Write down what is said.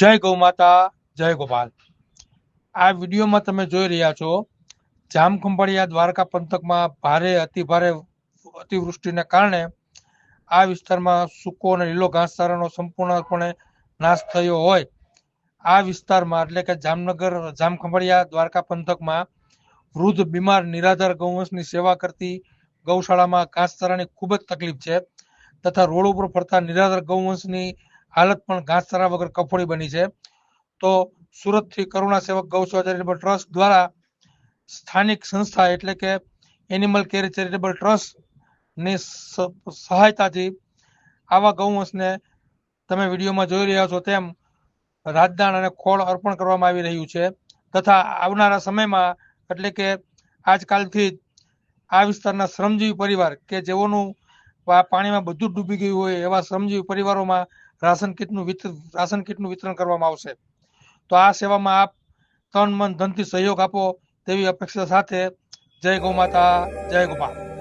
જય ગૌ માતા જય ગોપાલ. આ વિડીયોમાં તમે જોઈ રહ્યા છો, જામખંભાળિયા દ્વારકા પંથકમાં ભારે, અતિભારે અતિવૃષ્ટિને કારણે આ વિસ્તારમાં સૂકો અને લીલો ઘાસચારાનો સંપૂર્ણપણે નાશ થયો હોય. આ વિસ્તારમાં, એટલે કે જામનગર, જામખંભાળિયા દ્વારકા પંથકમાં વૃદ્ધ, બીમાર, નિરાધાર ગૌવંશની સેવા કરતી ગૌશાળામાં ઘાસચારાની ખૂબ જ તકલીફ છે. તથા રોડ ઉપર ફરતા નિરાધાર ગૌવંશની હાલત પણ ઘાસચારા વગર કફોડી બની છે. તો સુરતથી કરુણા સેવક ગૌ ચેરિટેબલ ટ્રસ્ટ દ્વારા સ્થાનિક સંસ્થા એટલે કે એનિમલ કેર ચેરિટેબલ ટ્રસ્ટની સહાયતાથી આવા ગૌવંશને તમે વિડીયોમાં જોઈ રહ્યા છો તેમ રાજદાન અને ખોળ અર્પણ કરવામાં આવી રહ્યું છે. તથા આવનારા સમયમાં એટલે કે આજકાલથી આ વિસ્તારના શ્રમજીવી પરિવાર કે જેઓનું પાણીમાં બધું ડૂબી ગયું હોય એવા શ્રમજીવી પરિવારોમાં રાશન કીટનું વિતરણ રાશન કીટનું વિતરણ કરવામાં આવશે. તો આ સેવામાં આપ તન, મન, ધનથી સહયોગ આપો તેવી અપેક્ષા સાથે જય ગૌ માતા, જય ગોપાલ